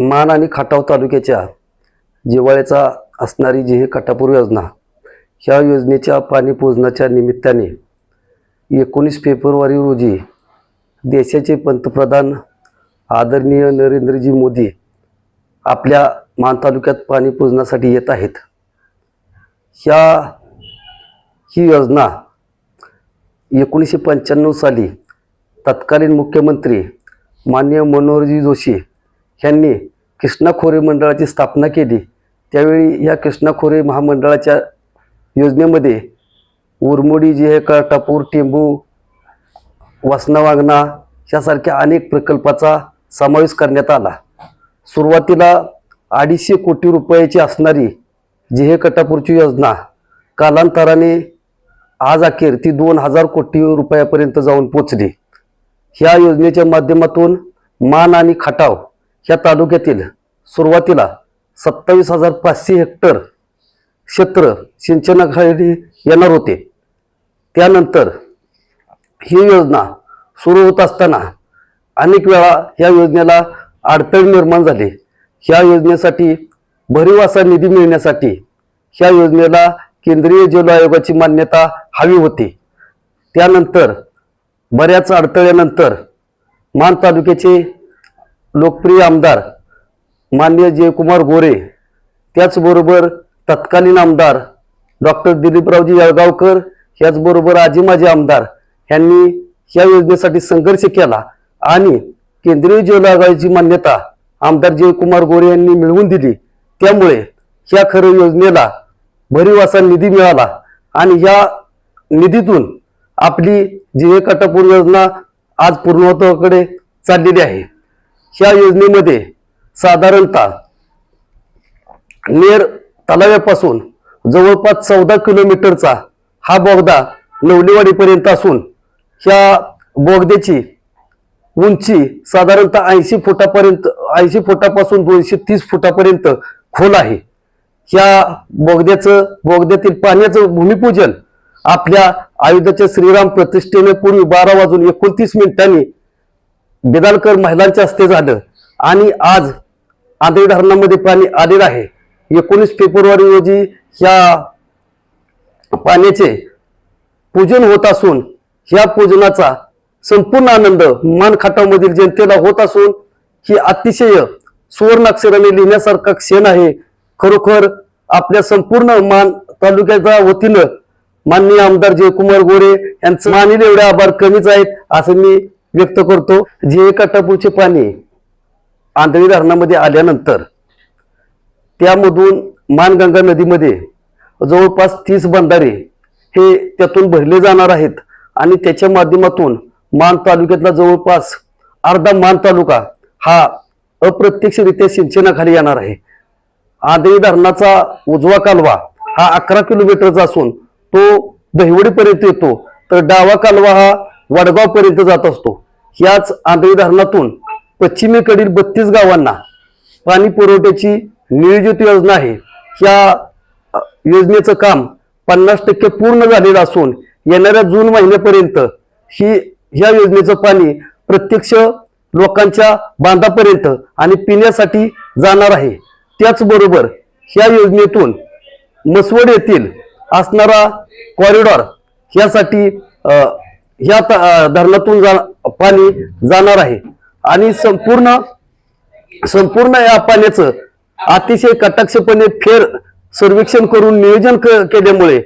मान आणि खटाव तालुक्याच्या जिव्हाळ्याचा असणारी जी ही कटापूर योजना ह्या योजनेच्या पाणीपूजनाच्या निमित्ताने एकोणीस फेब्रुवारी रोजी देशाचे पंतप्रधान आदरणीय नरेंद्रजी मोदी आपल्या मान तालुक्यात पाणीपूजनासाठी येत आहेत. ह्या ही योजना एकोणीसशे पंच्याण्णव साली तत्कालीन मुख्यमंत्री माननीय मनोहरजी जोशी यांनी कृष्णा खोरे मंडळाची स्थापना केली. त्यावेळी या कृष्णा खोरे महामंडळाच्या योजनेमध्ये उरमोडी जी आहे कळटापूर टेंबू वासना वागणा यासारख्या अनेक प्रकल्पाचा समावेश करण्यात आला. सुरुवातीला अडीचशे कोटी रुपयाची असणारी जी हे कटापूरची योजना कालांतराने आज अखेर ती दोन हजार कोटी रुपयापर्यंत जाऊन पोचली. ह्या योजनेच्या माध्यमातून मान आणि खटाव ह्या तालुक्यातील सुरुवातीला सत्तावीस हजार पाचशे हेक्टर क्षेत्र सिंचनाखाली येणार होते. त्यानंतर ही योजना सुरू होत असताना अनेक वेळा या योजनेला अडथळे निर्माण झाले. ह्या योजनेसाठी भरीव असा निधी मिळण्यासाठी ह्या योजनेला केंद्रीय जल आयोगाची मान्यता हवी होती. त्यानंतर बऱ्याच अडथळ्यानंतर मान तालुक्याचे लोकप्रिय आमदार मान्य जयकुमार गोरे त्याचबरोबर तत्कालीन आमदार डॉक्टर दिलीपरावजी जळगावकर याचबरोबर आजी माजी आमदार यांनी या योजनेसाठी संघर्ष केला आणि केंद्रीय जल आयोगाची मान्यता आमदार जयकुमार गोरे यांनी मिळवून दिली. त्यामुळे ह्या खरं योजनेला भरीव असा निधी मिळाला आणि या निधीतून आपली जी हे कटापूर योजना आज पूर्णत्वाकडे चाललेली आहे. ह्या योजनेमध्ये साधारणतः नेर तलाव्यापासून जवळपास चौदा किलोमीटरचा हा बोगदा नवलेवाडीपर्यंत असून ह्या बोगद्याची उंची साधारणतः ऐंशी फुटापर्यंत ऐंशी फुटापासून दोनशे तीस फुटापर्यंत खोल आहे. ह्या बोगद्याचं बोगद्यातील पाण्याचं भूमिपूजन आपल्या आयुधाच्या श्रीराम प्रतिष्ठेने पूर्वी बारा वाजून एकोणतीस मिनिटांनी बेदालकर महिलांच्या हस्ते झालं. आणि आज आंधळी धरणामध्ये पाणी आलेलं आहे. एकोणीस फेब्रुवारी रोजी या पाण्याचे पूजन होत असून ह्या पूजनाचा संपूर्ण आनंद मानखाटामधील जनतेला होत असून ही अतिशय सुवर्णाक्षराने लिहिण्यासारखा क्षण आहे. खरोखर आपल्या संपूर्ण मान तालुक्याच्या वतीनं माननीय आमदार जयकुमार गोरे यांचं मानिले एवढे आभार कमीच आहेत असं मी व्यक्त करतो जे एका टपूचे पाणी आंधळी धरणामध्ये आल्यानंतर त्यामधून मानगंगा नदीमध्ये जवळपास तीस बंधारे हे त्यातून भरले जाणार आहेत आणि त्याच्या माध्यमातून मान तालुक्यातला जवळपास अर्धा मान तालुका हा अप्रत्यक्षरित्या सिंचनाखाली येणार आहे. आंधळी धरणाचा उजवा कालवा हा अकरा किलोमीटरचा असून तो दहिवडीपर्यंत येतो. तर डावा कालवा हा वडगावपर्यंत जात असतो. याच आंधळी धरणातून पश्चिमेकडील बत्तीस गावांना पाणी पुरवठ्याची नियोजित योजना आहे. ह्या योजनेचं काम पन्नास टक्के पूर्ण झालेलं असून येणाऱ्या जून महिन्यापर्यंत ही ह्या योजनेचं पाणी प्रत्यक्ष लोकांच्या बांधापर्यंत आणि पिण्यासाठी जाणार आहे. त्याचबरोबर ह्या योजनेतून मसवड येथील असणारा कॉरिडॉर ह्यासाठी ह्या धरणातून जा पाणी जाणार आहे. आणि संपूर्ण संपूर्ण या पाण्याचं अतिशय कटाक्षपणे फेर सर्वेक्षण करून नियोजन क- केल्यामुळे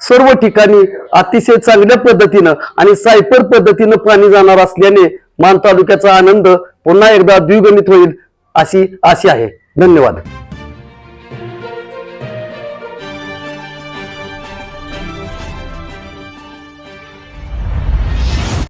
सर्व ठिकाणी अतिशय चांगल्या पद्धतीनं आणि सायपर पद्धतीनं पाणी जाणार असल्याने मान तालुक्याचा आनंद पुन्हा एकदा द्विगुणित होईल अशी आशा आहे. धन्यवाद.